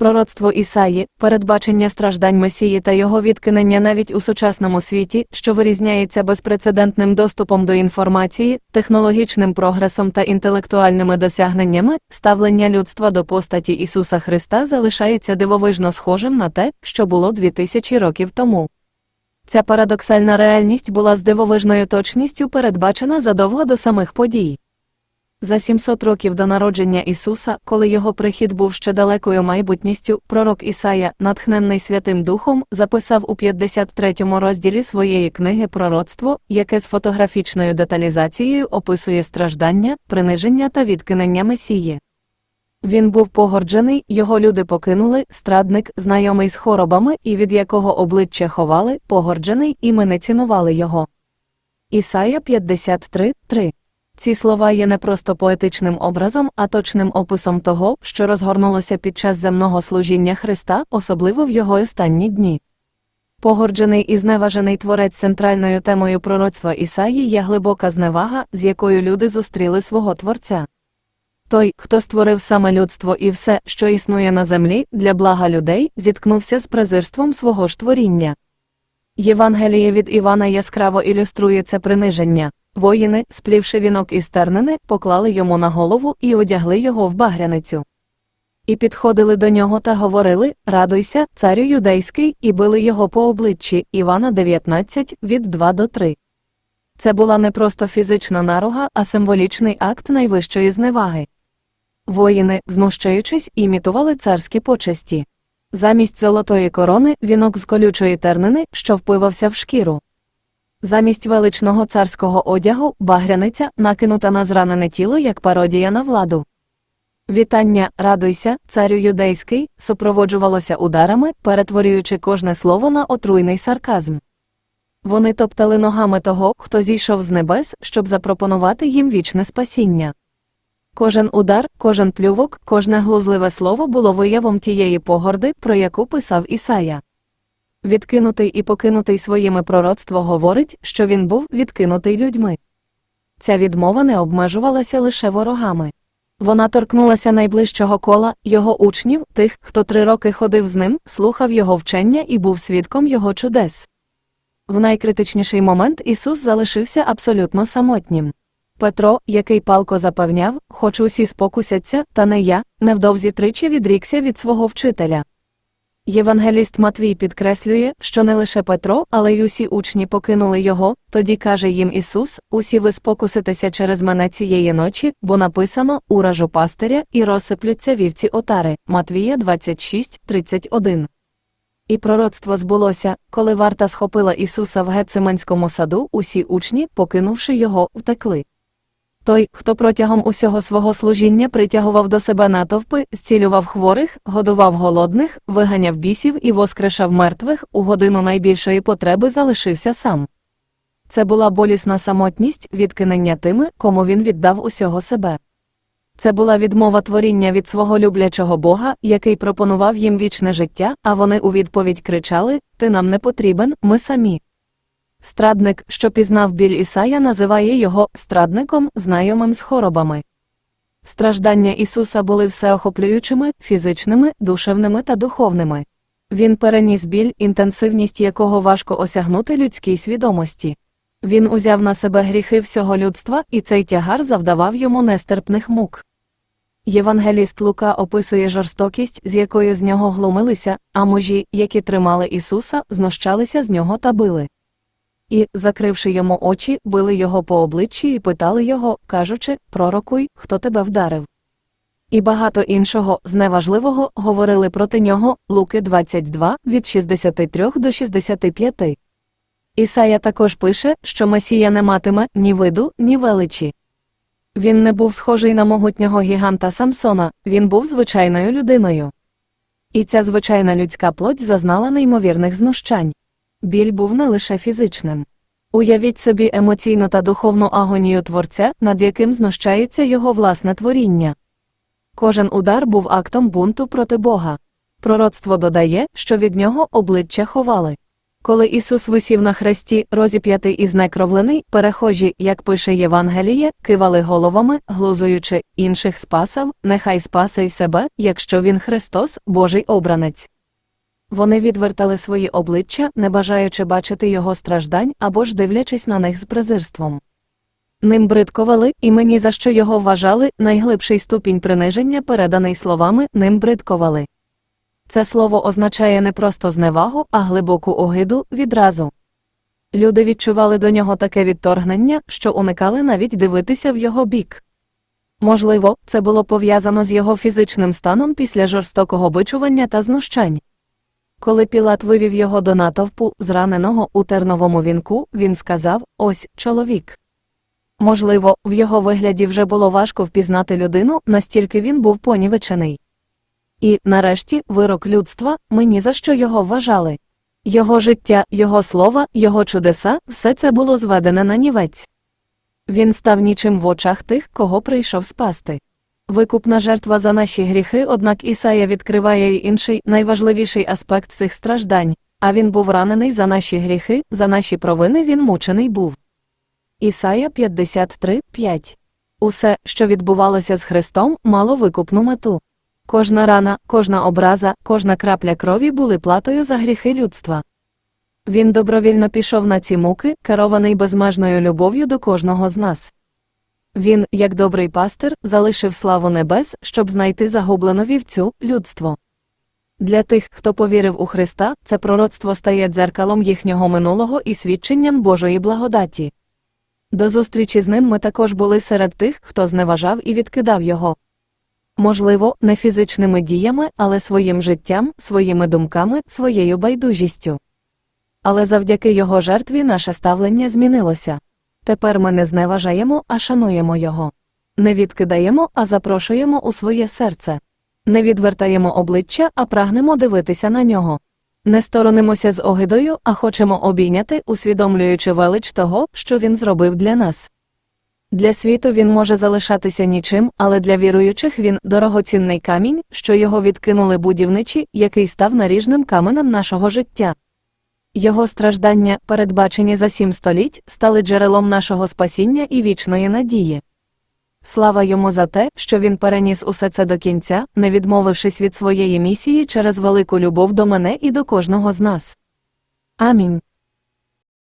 Пророцтво Ісаї, передбачення страждань Месії та його відкинення навіть у сучасному світі, що вирізняється безпрецедентним доступом до інформації, технологічним прогресом та інтелектуальними досягненнями, ставлення людства до постаті Ісуса Христа залишається дивовижно схожим на те, що було 2000 років тому. Ця парадоксальна реальність була з дивовижною точністю передбачена задовго до самих подій. За 700 років до народження Ісуса, коли його прихід був ще далекою майбутністю, пророк Ісая, натхненний Святим Духом, записав у 53 розділі своєї книги Пророцтво, яке з фотографічною деталізацією описує страждання, приниження та відкинення Месії. Він був погорджений, його люди покинули, страдник, знайомий з хоробами і від якого обличчя ховали, погорджений, і ми не цінували його. Ісая 53, 3 ці слова є не просто поетичним образом, а точним описом того, що розгорнулося під час земного служіння Христа, особливо в його останні дні. Погорджений і зневажений творець центральною темою пророцтва Ісаї є глибока зневага, з якою люди зустріли свого Творця. Той, хто створив саме людство і все, що існує на землі, для блага людей, зіткнувся з презирством свого ж творіння. Євангеліє від Івана яскраво ілюструє це приниження. Воїни, сплівши вінок із тернини, поклали йому на голову і одягли його в багряницю. І підходили до нього та говорили Радуйся, царю юдейський, і били його по обличчі Івана 19, від 2 до 3. Це була не просто фізична наруга, а символічний акт найвищої зневаги. Воїни, знущаючись, імітували царські почесті. Замість золотої корони вінок з колючої тернини, що впивався в шкіру. Замість величного царського одягу багряниця накинута на зранене тіло як пародія на владу. Вітання, радуйся, царю юдейський, супроводжувалося ударами, перетворюючи кожне слово на отруйний сарказм. Вони топтали ногами того, хто зійшов з небес, щоб запропонувати їм вічне спасіння. Кожен удар, кожен плювок, кожне глузливе слово було виявом тієї погорди, про яку писав Ісая. Відкинутий і покинутий своїми пророцтво говорить, що він був відкинутий людьми. Ця відмова не обмежувалася лише ворогами. Вона торкнулася найближчого кола, його учнів, тих, хто три роки ходив з ним, слухав його вчення і був свідком його чудес. В найкритичніший момент Ісус залишився абсолютно самотнім. Петро, який палко запевняв, хоч усі спокусяться, та не я, невдовзі тричі відрікся від свого вчителя. Євангеліст Матвій підкреслює, що не лише Петро, але й усі учні покинули його, тоді каже їм Ісус: Усі ви спокуситеся через мене цієї ночі, бо написано уражу пастиря і розсиплються вівці отари. Матвія 26, 31. І пророцтво збулося, коли варта схопила Ісуса в Гециманському саду, усі учні, покинувши його, втекли. Той, хто протягом усього свого служіння притягував до себе натовпи, зцілював хворих, годував голодних, виганяв бісів і воскрешав мертвих, у годину найбільшої потреби залишився сам. Це була болісна самотність, відкинення тими, кому він віддав усього себе. Це була відмова творіння від свого люблячого Бога, який пропонував їм вічне життя, а вони у відповідь кричали Ти нам не потрібен, ми самі. Страдник, що пізнав біль Ісая, називає його страдником, знайомим з хоробами. Страждання Ісуса були всеохоплюючими, фізичними, душевними та духовними. Він переніс біль, інтенсивність якого важко осягнути людській свідомості. Він узяв на себе гріхи всього людства, і цей тягар завдавав йому нестерпних мук. Євангеліст Лука описує жорстокість, з якою з нього глумилися, а мужі, які тримали Ісуса, знущалися з нього та били. І, закривши йому очі, били його по обличчі і питали його, кажучи Пророкуй, хто тебе вдарив. І багато іншого, зневажливого, говорили проти нього Луки 22, від 63 до 65. Ісая також пише, що Месія не матиме ні виду, ні величі. Він не був схожий на могутнього гіганта Самсона, він був звичайною людиною. І ця звичайна людська плоть зазнала неймовірних знущань. Біль був не лише фізичним. Уявіть собі емоційну та духовну агонію творця, над яким знущається його власне творіння. Кожен удар був актом бунту проти Бога. Пророцтво додає, що від нього обличчя ховали. Коли Ісус висів на хресті, розіп'ятий і знекровлений, перехожі, як пише Євангеліє, кивали головами, глузуючи, інших спасав, нехай спасе й себе, якщо він Христос, Божий обранець. Вони відвертали свої обличчя, не бажаючи бачити його страждань або ж дивлячись на них з презирством. Ним бридковали, і мені за що його вважали, найглибший ступінь приниження, переданий словами, ним бридковали. Це слово означає не просто зневагу, а глибоку огиду відразу. Люди відчували до нього таке відторгнення, що уникали навіть дивитися в його бік. Можливо, це було пов'язано з його фізичним станом після жорстокого бичування та знущань. Коли Пілат вивів його до натовпу, зраненого у терновому вінку, він сказав Ось чоловік. Можливо, в його вигляді вже було важко впізнати людину, настільки він був понівечений. І, нарешті, вирок людства, мені за що його вважали. Його життя, його слова, його чудеса, все це було зведене на нівець. Він став нічим в очах тих, кого прийшов спасти. Викупна жертва за наші гріхи, однак Ісая відкриває й інший, найважливіший аспект цих страждань, а він був ранений за наші гріхи, за наші провини він мучений був. Ісая 53, 5. Усе, що відбувалося з Христом, мало викупну мету. Кожна рана, кожна образа, кожна крапля крові були платою за гріхи людства. Він добровільно пішов на ці муки, керований безмежною любов'ю до кожного з нас. Він, як добрий пастир, залишив славу небес, щоб знайти загублену вівцю людство. Для тих, хто повірив у Христа, це пророцтво стає дзеркалом їхнього минулого і свідченням Божої благодаті. До зустрічі з ним ми також були серед тих, хто зневажав і відкидав його. Можливо, не фізичними діями, але своїм життям, своїми думками, своєю байдужістю. Але завдяки його жертві наше ставлення змінилося. Тепер ми не зневажаємо, а шануємо його. Не відкидаємо, а запрошуємо у своє серце. Не відвертаємо обличчя, а прагнемо дивитися на нього. Не сторонимося з огидою, а хочемо обійняти, усвідомлюючи велич того, що він зробив для нас. Для світу він може залишатися нічим, але для віруючих він дорогоцінний камінь, що його відкинули будівничі, який став наріжним каменем нашого життя. Його страждання, передбачені за сім століть, стали джерелом нашого спасіння і вічної надії. Слава йому за те, що він переніс усе це до кінця, не відмовившись від своєї місії через велику любов до мене і до кожного з нас. Амінь.